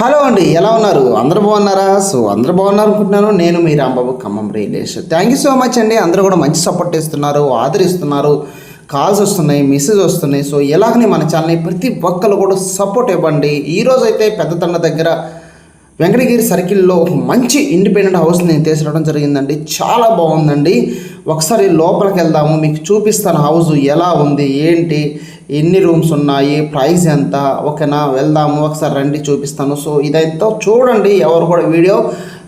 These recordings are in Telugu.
హలో అండి ఎలా ఉన్నారు? అందరూ బాగున్నారా? సో అందరూ బాగున్నారు అనుకుంటున్నాను నేను మీ రాంబాబు ఖమ్మం రియలేష్ థ్యాంక్ యూ సో మచ్ అండి. అందరూ కూడా మంచి సపోర్ట్ ఇస్తున్నారు ఆదరిస్తున్నారు. కాల్స్ వస్తున్నాయి మెసేజ్ వస్తున్నాయి. సో ఎలాగనే మన ఛానల్ని ప్రతి ఒక్కరు కూడా సపోర్ట్ ఇవ్వండి. ఈరోజు అయితే పెద్దతండ దగ్గర వెంకటగిరి సర్కిల్లో ఒక మంచి ఇండిపెండెంట్ హౌస్ నేను తీసుకురావడం జరిగిందండి. చాలా బాగుందండి. ఒకసారి లోపలికి వెళ్దాము మీకు చూపిస్తాను హౌస్ ఎలా ఉంది ఏంటి ఎన్ని రూమ్స్ ఉన్నాయి ప్రైస్ ఎంత ఓకేనా వెళ్దాము ఒకసారి రండి చూపిస్తాను. సో ఇదైతే చూడండి ఎవరు కూడా వీడియో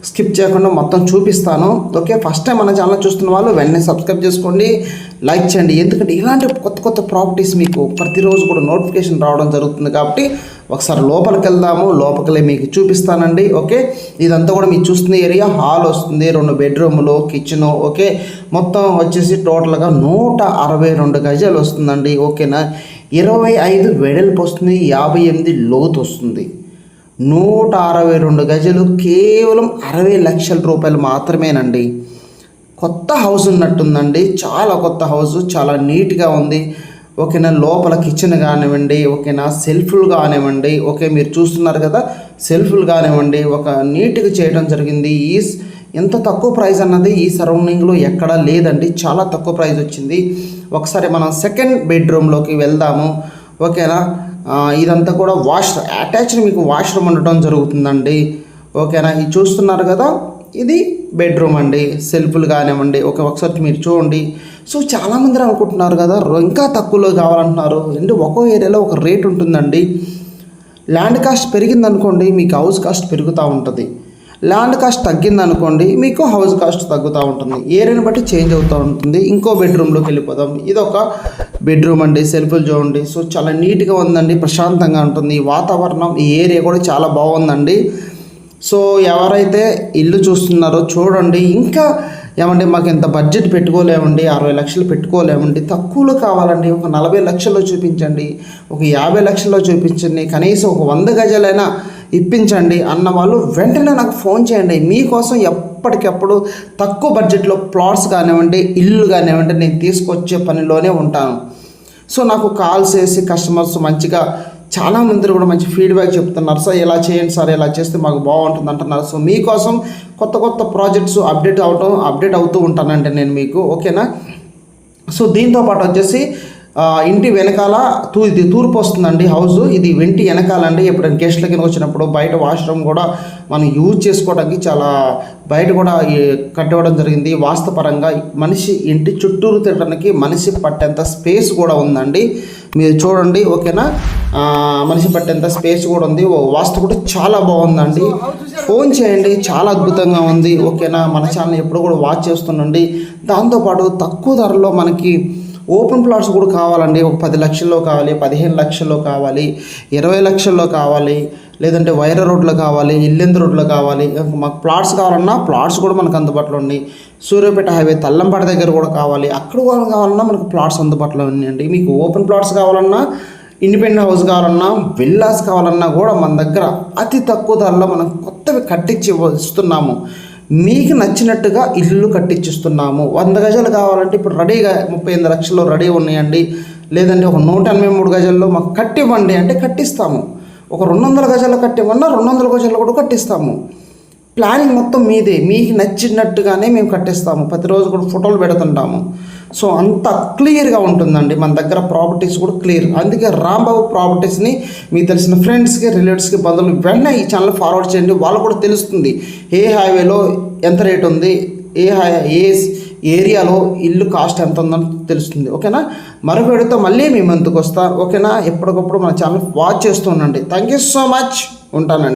స్కిప్ చేయకుండా మొత్తం చూపిస్తాను. ఓకే ఫస్ట్ టైం మన ఛానల్ చూస్తున్న వాళ్ళు వెంటనే సబ్స్క్రైబ్ చేసుకోండి లైక్ చేయండి. ఎందుకంటే ఇలాంటి కొత్త కొత్త ప్రాపర్టీస్ మీకు ప్రతిరోజు కూడా నోటిఫికేషన్ రావడం జరుగుతుంది కాబట్టి ఒకసారి లోపలికి వెళ్దాము లోపలికి మీకు చూపిస్తానండి ఓకే? ఇదంతా కూడా మీరు చూస్తున్న ఏరియా హాల్ వస్తుంది రెండు బెడ్రూములు కిచెన్ ఓకే? మొత్తం వచ్చేసి టోటల్గా నూట అరవై రెండు గజాలు వస్తుందండి ఓకేనా? ఇరవై ఐదు వెడల్పు వస్తుంది యాభై ఎనిమిది లోతు వస్తుంది. నూట అరవై రెండు గజలు కేవలం అరవై లక్షల రూపాయలు మాత్రమేనండి. కొత్త హౌస్ ఉన్నట్టుందండి చాలా కొత్త హౌస్ చాలా నీట్గా ఉంది. ఓకేనా లోపల కిచెన్ కానివ్వండి ఓకేనా సెల్ఫ్లు కానివ్వండి ఓకే మీరు చూస్తున్నారు కదా సెల్ఫ్లు కానివ్వండి ఒక నీట్గా చేయడం జరిగింది. ఈ ఎంత తక్కువ ప్రైస్ అన్నది ఈ సరౌండింగ్లో ఎక్కడా లేదండి. చాలా తక్కువ ప్రైస్ వచ్చింది. ఒకసారి మనం సెకండ్ బెడ్రూమ్లోకి వెళ్దాము. ఓకేనా ఇదంతా కూడా వాష్ అటాచ్డ్ మీకు వాష్రూమ్ ఉండటం జరుగుతుందండి. ఓకేనా ఇది చూస్తున్నారు కదా ఇది బెడ్రూమ్ అండి సెల్ఫ్లు కానివ్వండి ఒక ఒకసారి మీరు చూడండి. సో చాలామంది అనుకుంటున్నారు కదా ఇంకా తక్కువలో కావాలంటున్నారు. అంటే ఒక్కో ఏరియాలో ఒక రేట్ ఉంటుందండి. ల్యాండ్ కాస్ట్ పెరిగిందనుకోండి మీకు హౌస్ కాస్ట్ పెరుగుతూ ఉంటుంది. ల్యాండ్ కాస్ట్ తగ్గిందనుకోండి మీకు హౌస్ కాస్ట్ తగ్గుతూ ఉంటుంది. ఏరియాని బట్టి చేంజ్ అవుతూ ఉంటుంది. ఇంకో బెడ్రూమ్లోకి వెళ్ళిపోదాం. ఇది ఒక బెడ్రూమ్ అండి సెల్ఫ్లు చూడండి. సో చాలా నీట్గా ఉందండి ప్రశాంతంగా ఉంటుంది. ఈ వాతావరణం ఈ ఏరియా కూడా చాలా బాగుందండి. సో ఎవరైతే ఇల్లు చూస్తున్నారో చూడండి ఇంకా ఏమండి మాకు ఇంత బడ్జెట్ పెట్టుకోలేమండి అరవై లక్షలు పెట్టుకోలేమండి తక్కువలో కావాలండి ఒక నలభై లక్షల్లో చూపించండి ఒక యాభై లక్షల్లో చూపించండి కనీసం ఒక వంద గజాలైనా ఇప్పించండి అన్న వాళ్ళు వెంటనే నాకు ఫోన్ చేయండి. మీకోసం ఎప్పటికప్పుడు తక్కువ బడ్జెట్లో ప్లాట్స్ కానివ్వండి ఇల్లు కానివ్వండి నేను తీసుకొచ్చే పనిలోనే ఉంటాను. సో నాకు కాల్ చేసి కస్టమర్స్ మంచిగా చాలా మంది కూడా మంచి ఫీడ్బ్యాక్ చెప్తున్నారు సార్ ఇలా చేయండి సార్ ఇలా చేస్తే మాకు బాగుంటుంది అంటున్నారు. సో మీకోసం కొత్త కొత్త ప్రాజెక్ట్స్ అప్డేట్ అవటం అప్డేట్ అవుతూ ఉంటానండి నేను మీకు ఓకేనా? సో దీంతో పాటు వచ్చేసి ఇంటి వెనకాల తూ ఇది తూర్పు వస్తుందండి హౌస్ ఇది వెంటి వెనకాలండి. ఎప్పుడైనా గెస్ట్ల కింద వచ్చినప్పుడు బయట వాష్రూమ్ కూడా మనం యూజ్ చేసుకోవడానికి చాలా బయట కూడా కట్టవడం కట్టివ్వడం జరిగింది. వాస్తవపరంగా మనిషి ఇంటి చుట్టూరు తిరగడానికి మనిషి పట్టేంత స్పేస్ కూడా ఉందండి. మీరు చూడండి ఓకేనా? మనిషి పట్టేంత స్పేస్ కూడా ఉంది. వాస్తు కూడా చాలా బాగుందండి. ఫోన్ చేయండి చాలా అద్భుతంగా ఉంది ఓకేనా? మన ఛానల్ ఎప్పుడు కూడా వాచ్ చేస్తుండండి. దాంతోపాటు తక్కువ ధరలో మనకి ఓపెన్ ప్లాట్స్ కూడా కావాలండి. ఒక పది లక్షల్లో కావాలి పదిహేను లక్షల్లో కావాలి ఇరవై లక్షల్లో కావాలి. లేదంటే వైర రోడ్లో కావాలి ఇల్లెందు రోడ్లో కావాలి మాకు ప్లాట్స్ కావాలన్నా ప్లాట్స్ కూడా మనకు అందుబాటులో ఉన్నాయి. సూర్యాపేట హైవే తల్లంపాట దగ్గర కూడా కావాలి. అక్కడ కూడా కావాలన్నా మనకు ప్లాట్స్ అందుబాటులో ఉన్నాయండి. మీకు ఓపెన్ ప్లాట్స్ కావాలన్నా ఇండిపెండెంట్ హౌస్ కావాలన్నా విల్లాస్ కావాలన్నా కూడా మన దగ్గర అతి తక్కువ ధరలో మనం కొత్తవి కట్టించి ఇస్తున్నాము మీకు నచ్చినట్టుగా ఇల్లు కట్టించిస్తున్నాము వంద గజాలు కావాలంటే ఇప్పుడు రెడీగా ముప్పై ఎనిమిది లక్షల్లో రెడీ ఉన్నాయండి. లేదంటే ఒక నూట ఎనభై మూడు గజాల్లో మాకు కట్టివ్వండి అంటే కట్టిస్తాము. ఒక రెండు వందల గజాలు కట్టేమన్నా రెండు వందల గజాలు కూడా కట్టిస్తాము. ప్లానింగ్ మొత్తం మీదే మీకు నచ్చినట్టుగానే మేము కట్టిస్తాము. ప్రతిరోజు కూడా ఫోటోలు పెడుతుంటాము. సో అంత క్లియర్గా ఉంటుందండి మన దగ్గర ప్రాపర్టీస్ కూడా క్లియర్. అందుకే రాంబాబు ప్రాపర్టీస్ని మీకు తెలిసిన ఫ్రెండ్స్కి రిలేటివ్స్కి బంధువులు వెంటనే ఈ ఛానల్ ఫార్వర్డ్ చేయండి. వాళ్ళు కూడా తెలుస్తుంది ఏ హైవేలో ఎంత రేట్ ఉంది ఏ హై ఏ ఏరియాలో ఇల్లు కాస్ట్ ఎంత ఉందని తెలుస్తుంది. ఓకేనా? మరొక వీడియోతో మళ్ళీ మీ ముందుకు వస్తా. ఓకేనా? ఎప్పటికప్పుడు మన ఛానల్ వాచ్ చేస్తూ ఉండండి. థ్యాంక్ యూ సో మచ్ ఉంటానండి.